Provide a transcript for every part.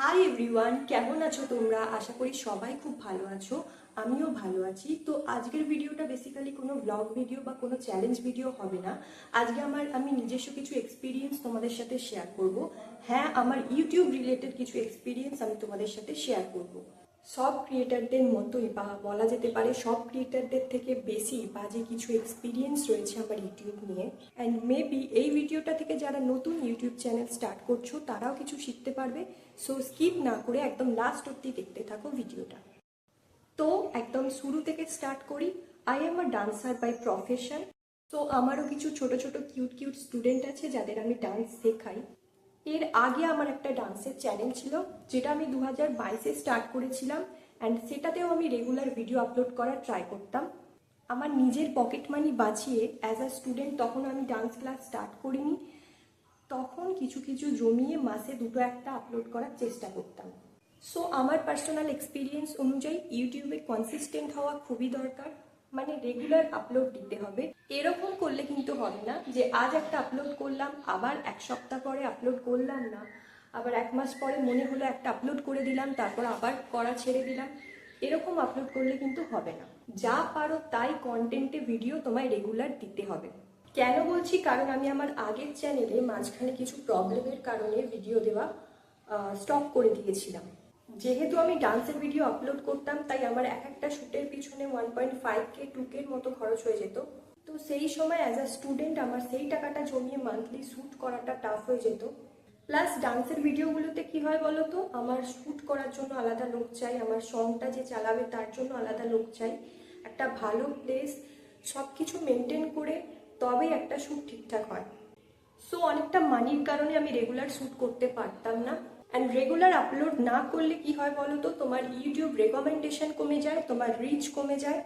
Hi everyone কেমন আছো তোমরা? আশা করি সবাই খুব ভালো আছো, আমিও ভালো আছি। তো আজকের ভিডিওটা বেসিক্যালি কোনো ব্লগ ভিডিও বা কোনো চ্যালেঞ্জ ভিডিও হবে না। আজকে আমার, আমি নিজস্ব কিছু এক্সপিরিয়েন্স তোমাদের সাথে শেয়ার করব। হ্যাঁ আমার ইউটিউব রিলেটেড কিছু এক্সপিরিয়েন্স আমি তোমাদের সাথে শেয়ার করব। সব ক্রিয়েটারদের মতোই বা বলা যেতে পারে সব ক্রিয়েটারদের থেকে বেশি বাজে কিছু এক্সপিরিয়েন্স রয়েছে আমার ইউটিউব নিয়ে। অ্যান্ড মেবি এই ভিডিওটা থেকে যারা নতুন ইউটিউব চ্যানেল স্টার্ট করছ, তারাও কিছু শিখতে পারবে। সো স্কিপ না করে একদম লাস্ট অব্দি দেখতে থাকো ভিডিওটা তো, একদম শুরু থেকে স্টার্ট করি। I am a dancer by profession তো আমারও কিছু ছোট ছোট কিউট কিউট স্টুডেন্ট আছে যাদের আমি ডান্স শেখাই। এর আগে আমার একটা ডান্সের চ্যানেল ছিল, যেটা আমি দু হাজার বাইশে স্টার্ট করেছিলাম অ্যান্ড সেটাতেও আমি রেগুলার ভিডিও আপলোড করার ট্রাই করতাম। আমার নিজের পকেট মানি বাঁচিয়ে অ্যাজ আ স্টুডেন্ট তখন আমি ডান্স ক্লাস স্টার্ট করিনি। তখন কিছু কিছু জমিয়ে মাসে দুটো একটা আপলোড করার চেষ্টা করতাম। সো আমার পার্সোনাল এক্সপিরিয়েন্স অনুযায়ী ইউটিউবে কনসিস্টেন্ট হওয়া খুবই দরকার। মানে রেগুলার আপলোড দিতে হবে। এরকম করলে কিন্তু হবে না যে, আজ একটা আপলোড করলাম, আবার এক সপ্তাহ পরে আপলোড করলাম না। আবার এক মাস পরে মনে হলো একটা আপলোড করে দিলাম, তারপর আবার করা ছেড়ে দিলাম। এরকম আপলোড করলে কিন্তু হবে না। যা পারো তাই কন্টেন্টে ভিডিও তোমায় রেগুলার দিতে হবে। কেন বলছি? কারণ আমি আমার আগের চ্যানেলে মাঝখানে কিছু প্রবলেমের কারণে ভিডিও দেওয়া স্টপ করে দিয়েছিলাম। যেহেতু আমি ডান্সের ভিডিও আপলোড করতাম, তাই আমার এক একটা শ্যুটের পিছনে one point five K two কের মতো খরচ হয়ে যেত। তো সেই সময় অ্যাজ আ স্টুডেন্ট আমার সেই টাকাটা জমিয়ে মান্থলি শ্যুট করাটা টাফ হয়ে যেত। প্লাস ডান্সের ভিডিওগুলোতে কি হয় বলো তো আমার শ্যুট করার জন্য আলাদা লোক চাই, আমার সংটা যে চালাবে তার জন্য আলাদা লোক চাই। একটা ভালো প্লেস সব কিছু মেনটেন করে তবেই একটা শ্যুট ঠিকঠাক হয়। সো অনেকটা মানির কারণে আমি রেগুলার শ্যুট করতে পারতাম না। অ্যান্ড রেগুলার আপলোড না করলে কি হয় বলো তো? তোমার ইউটিউব রেকমেন্ডেশন কমে যায়, তোমার রিচ কমে যায়।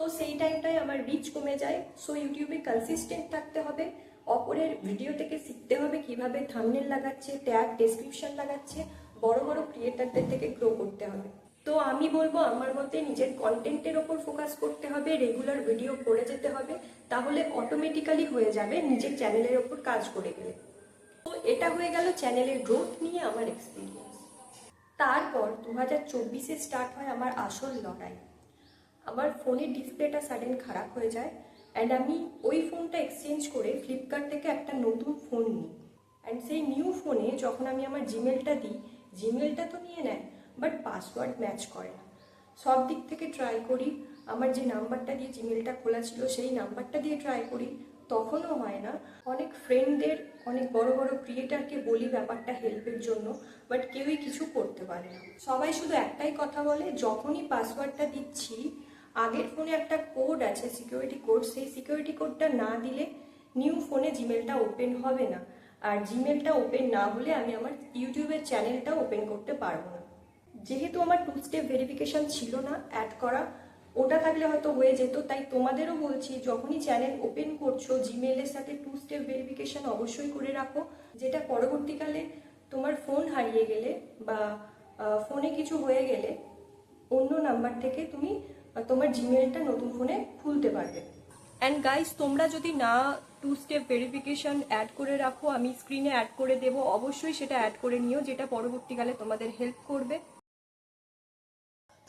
তো সেই টাইমটায় আমার রিচ কমে যায়। সো ইউটিউবে কনসিস্টেন্ট থাকতে হবে। অপরের ভিডিও থেকে শিখতে হবে কীভাবে থামনেল লাগাচ্ছে ট্যাগ ডেসক্রিপশন লাগাচ্ছে। বড় বড় ক্রিয়েটারদের থেকে গ্রো করতে হবে। তো আমি বলব আমার মতে নিজের কন্টেন্টের ওপর ফোকাস করতে হবে রেগুলার ভিডিও করে যেতে হবে, তাহলে অটোমেটিক্যালি হয়ে যাবে নিজের চ্যানেলের ওপর কাজ করে গেলে তো এটা হয়ে গেল চ্যানেলের গ্রোথ নিয়ে আমার এক্সপিরিয়েন্স তারপর দু হাজার চব্বিশে স্টার্ট হয় আমার আসল লড়াই। আমার ফোনের ডিসপ্লেটা সাডেন খারাপ হয়ে যায় অ্যান্ড আমি ওই ফোনটা এক্সচেঞ্জ করে ফ্লিপকার্ট থেকে একটা নতুন ফোন নিই। অ্যান্ড সেই নিউ ফোনে যখন আমি আমার জিমেলটা দিই জিমেলটা তো নিয়ে নেয় বাট পাসওয়ার্ড ম্যাচ করে না। সব দিক থেকে ট্রাই করি। আমার যে নাম্বারটা দিয়ে জিমেলটা খোলা ছিল, সেই নাম্বারটা দিয়ে ট্রাই করি। তখনও হয় না। অনেক ফ্রেন্ডদের অনেক বড় বড় ক্রিয়েটারকে বলি ব্যাপারটা হেল্পের জন্য বাট কেউই কিছু করতে পারে না। সবাই শুধু একটাই কথা বলে, যখনই পাসওয়ার্ডটা দিচ্ছি, আগের ফোনে একটা কোড আছে সিকিউরিটি কোড সেই সিকিউরিটি কোডটা না দিলে নিউ ফোনে জিমেলটা ওপেন হবে না। আর জিমেলটা ওপেন না হলে আমি আমার ইউটিউবের চ্যানেলটা ওপেন করতে পারব না। যেহেতু আমার টু স্টেপ ভেরিফিকেশন ছিল না অ্যাড করা, ওটা থাকলে হয়তো হয়ে যেত, তাই তোমাদেরও বলছি, যখনই চ্যানেল ওপেন করছ জিমেলের সাথে টু স্টেপ ভেরিফিকেশন অবশ্যই করে রাখো, যেটা পরবর্তীকালে তোমার ফোন হারিয়ে গেলে বা ফোনে কিছু হয়ে গেলে, অন্য নাম্বার থেকে তুমি তোমার জিমেলটা নতুন ফোনে খুলতে পারবে। অ্যান্ড গাইস তোমরা যদি না টু স্টেপ ভেরিফিকেশন অ্যাড করে রাখো, আমি স্ক্রিনে অ্যাড করে দেবো, অবশ্যই সেটা অ্যাড করে নিও, যেটা পরবর্তীকালে তোমাদের হেল্প করবে।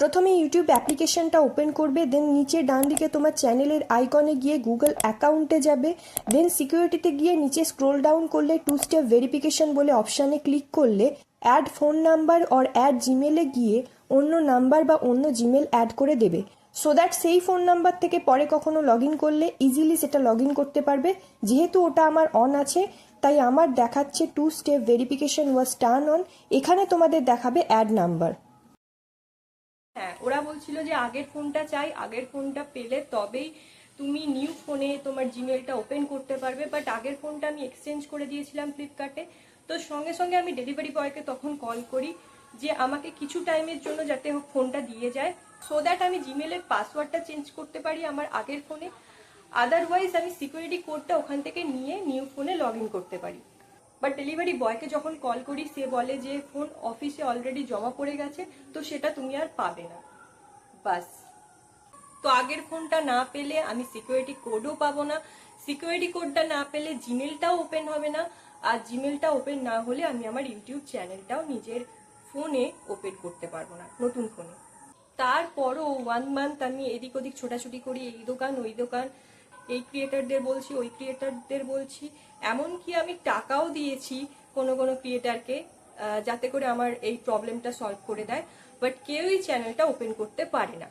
প্রথমে ইউটিউব অ্যাপ্লিকেশনটা ওপেন করবে দেন নিচে ডান দিকে তোমার চ্যানেলের আইকনে গিয়ে গুগল অ্যাকাউন্টে যাবে দেন সিকিউরিটিতে গিয়ে নিচে স্ক্রোল ডাউন করলে টু স্টেপ ভেরিফিকেশন বলে অপশানে ক্লিক করলে add phone number or add জিমেলে গিয়ে অন্য নাম্বার বা অন্য জিমেল অ্যাড করে দেবে। সো দ্যাট সেই ফোন নাম্বার থেকে পরে কখনো লগ করলে ইজিলি সেটা লগ করতে পারবে। যেহেতু ওটা আমার অন আছে, তাই আমার দেখাচ্ছে two step verification was turn on এখানে তোমাদের দেখাবে অ্যাড নাম্বার হ্যাঁ ওরা বলছিল যে আগের ফোনটা চাই, আগের ফোনটা পেলে তবেই তুমি নিউ ফোনে তোমার জিমেলটা ওপেন করতে পারবে বাট আগের ফোনটা আমি এক্সচেঞ্জ করে দিয়েছিলাম ফ্লিপকার্টে তো সঙ্গে সঙ্গে আমি ডেলিভারি বয়কে তখন কল করি যে আমাকে কিছু টাইমের জন্য যাতে ফোনটা দিয়ে যায় সো দ্যাট আমি জিমেলের পাসওয়ার্ডটা চেঞ্জ করতে পারি আমার আগের ফোনে। আদারওয়াইজ আমি সিকিউরিটি কোডটা ওখান থেকে নিয়ে নিউ ফোনে লগ করতে পারি। বাট ডেলিভারি বয়কে যখন কল করি, সে বলে যে, ফোন অফিসে অলরেডি জমা পড়ে গেছে, তো সেটা তুমি আর পাবে না। বাস। তো আগের ফোনটা না পেলে আমি সিকিউরিটি কোডও পাবো না। সিকিউরিটি কোডটা না পেলে জিমেলটাও ওপেন হবে না। আর জিমেলটা ওপেন না হলে আমি আমার ইউটিউব চ্যানেলটাও নিজের ফোনে ওপেন করতে পারব না, নতুন ফোনে তারপরও ওয়ান মান্থ আমি এদিক ওদিক ছোটাছুটি করি, এই দোকান, ওই দোকান। এই ক্রিয়েটারদের বলছি, ওই ক্রিয়েটারদের বলছি। এমনকি আমি টাকাও দিয়েছি কোনো কোনো ক্রিয়েটারকে যাতে করে আমার এই প্রবলেমটা সলভ করে দেয়। বাট কেউই চ্যানেলটা ওপেন করতে পারে না।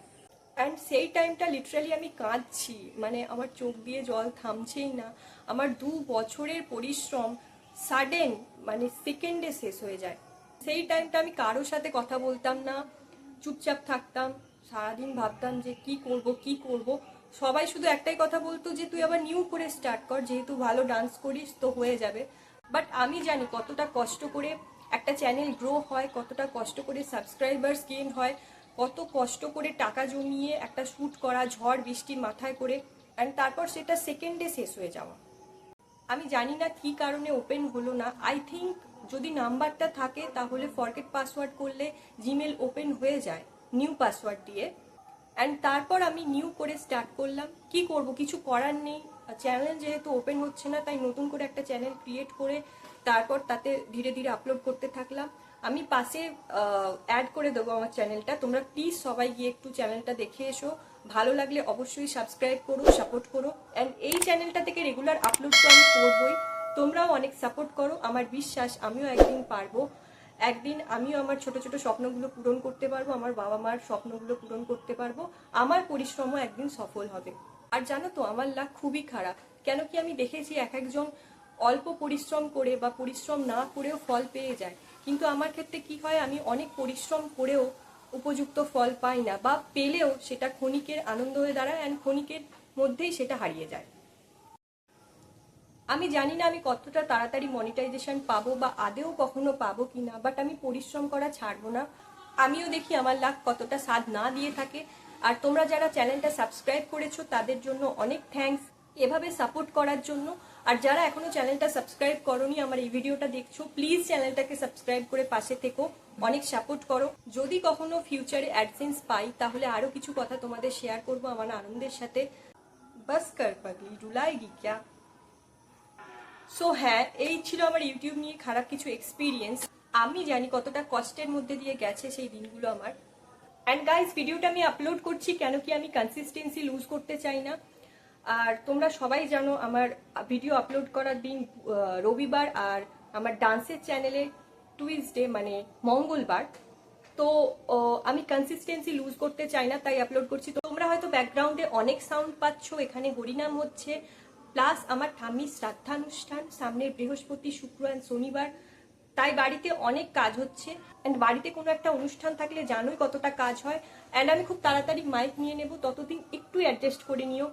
অ্যান্ড সেই টাইমটা লিটারালি আমি কাঁদছি। মানে আমার চোখ দিয়ে জল থামছেই না। আমার দু বছরের পরিশ্রম সাডেন মানে সেকেন্ডে শেষ হয়ে যায়। সেই টাইমটা আমি কারোর সাথে কথা বলতাম না। চুপচাপ থাকতাম। সারাদিন ভাবতাম যে কি করব কি করব। সবাই শুধু একটাই কথা বলতো যে, তুই আবার নিউ করে স্টার্ট কর, যেহেতু ভালো ডান্স করিস তো হয়ে যাবে। বাট আমি জানি কতটা কষ্ট করে একটা চ্যানেল গ্রো হয়, কতটা কষ্ট করে সাবস্ক্রাইবার্স গেইন হয়, কত কষ্ট করে টাকা জমিয়ে একটা শ্যুট করা, ঝড় বৃষ্টি মাথায় করে অ্যান্ড তারপর সেটা সেকেন্ডে শেষ হয়ে যাওয়া। আমি জানি না কি কারণে ওপেন হলো না। আই থিঙ্ক যদি নাম্বারটা থাকে, তাহলে ফরগেট পাসওয়ার্ড করলে জিমেল ওপেন হয়ে যায় নিউ পাসওয়ার্ড দিয়ে। অ্যান্ড তারপর আমি নিউ করে স্টার্ট করলাম। কি করব? কিছু করার নেই। চ্যানেল যেহেতু ওপেন হচ্ছে না, তাই নতুন করে একটা চ্যানেল ক্রিয়েট করে তারপর তাতে ধীরে ধীরে আপলোড করতে থাকলাম। আমি পাশে অ্যাড করে দেবো আমার চ্যানেলটা তোমরা প্লিজ সবাই গিয়ে একটু চ্যানেলটা দেখে এসো। ভালো লাগলে অবশ্যই সাবস্ক্রাইব করো সাপোর্ট করো। অ্যান্ড এই চ্যানেলটা থেকে রেগুলার আপলোড তো আমি করবোই। তোমরাও অনেক সাপোর্ট করো। আমার বিশ্বাস, আমিও একদিন পারব। একদিন আমিও আমার ছোট ছোট স্বপ্নগুলো পূরণ করতে পারব, আমার বাবা মার স্বপ্নগুলো পূরণ করতে পারব, আমার পরিশ্রমও একদিন সফল হবে। আর জানো তো, আমার লাখ খুবই খারাপ। কেন কি আমি দেখেছি এক একজন অল্প পরিশ্রম করে বা পরিশ্রম না করেও ফল পেয়ে যায়। কিন্তু আমার ক্ষেত্রে কি হয়, আমি অনেক পরিশ্রম করেও উপযুক্ত ফল পাই না বা পেলেও সেটা ক্ষণিকের আনন্দ হয়ে দাঁড়ায় অ্যান্ড ক্ষণিকের মধ্যেই সেটা হারিয়ে যায়। আমি জানি না আমি কতটা তাড়াতাড়ি মনিটাইজেশন পাবো বা আদেও কখনো পাবো কি না বাট আমি পরিশ্রম করা ছাড়বো না। আমিও দেখি আমার লাখ কতটা স্বাদ না দিয়ে থাকে। আর তোমরা যারা চ্যানেলটা সাবস্ক্রাইব করেছ, তাদের জন্য অনেক থ্যাঙ্কস এভাবে সাপোর্ট করার জন্য। আর যারা এখনও চ্যানেলটা সাবস্ক্রাইব করনি, আমার এই ভিডিওটা দেখছ প্লিজ চ্যানেলটাকে সাবস্ক্রাইব করে পাশে থেকো। অনেক সাপোর্ট করো। যদি কখনো ফিউচারে অ্যাডসেন্স পাই, তাহলে আরও কিছু কথা তোমাদের শেয়ার করব আমার আনন্দের সাথে। বাস কর পাগলি রুলাইগি ক্যা? সো হ্যাঁ এই ছিল আমার ইউটিউব নিয়ে খারাপ কিছু এক্সপিরিয়েন্স আমি জানি কতটা কষ্টের মধ্যে দিয়ে গেছে সেই দিনগুলো আমার। অ্যান্ড গাইজ ভিডিওটা আমি আপলোড করছি কেন কি আমি কনসিস্টেন্সি লুজ করতে চাই না। আর তোমরা সবাই জানো আমার ভিডিও আপলোড করার দিন রবিবার আর আমার ডান্সের চ্যানেলে টুইসডে মানে মঙ্গলবার। তো আমি কনসিস্টেন্সি লুজ করতে চাই না, তাই আপলোড করছি। তোমরা হয়তো ব্যাকগ্রাউন্ডে অনেক সাউন্ড পাচ্ছ, এখানে হরিনাম হচ্ছে। প্লাস আমার ঠাম্মির শ্রাদ্ধানুষ্ঠান, সামনের বৃহস্পতি, শুক্র অ্যান্ড শনিবার, তাই বাড়িতে অনেক কাজ হচ্ছে। অ্যান্ড বাড়িতে কোনো একটা অনুষ্ঠান থাকলে জানোই কতটা কাজ হয়। অ্যান্ড আমি খুব তাড়াতাড়ি মাইক নিয়ে নেব, ততদিন একটু অ্যাডজাস্ট করে নিও।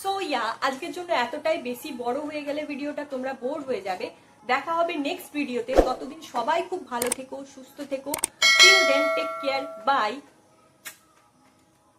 সো ইয়া আজকের জন্য এতটাই। বেশি বড় হয়ে গেলে ভিডিওটা তোমরা বোর হয়ে যাবে। দেখা হবে নেক্সট ভিডিওতে ততদিন সবাই খুব ভালো থেকো, সুস্থ থেকো। Till then take care bye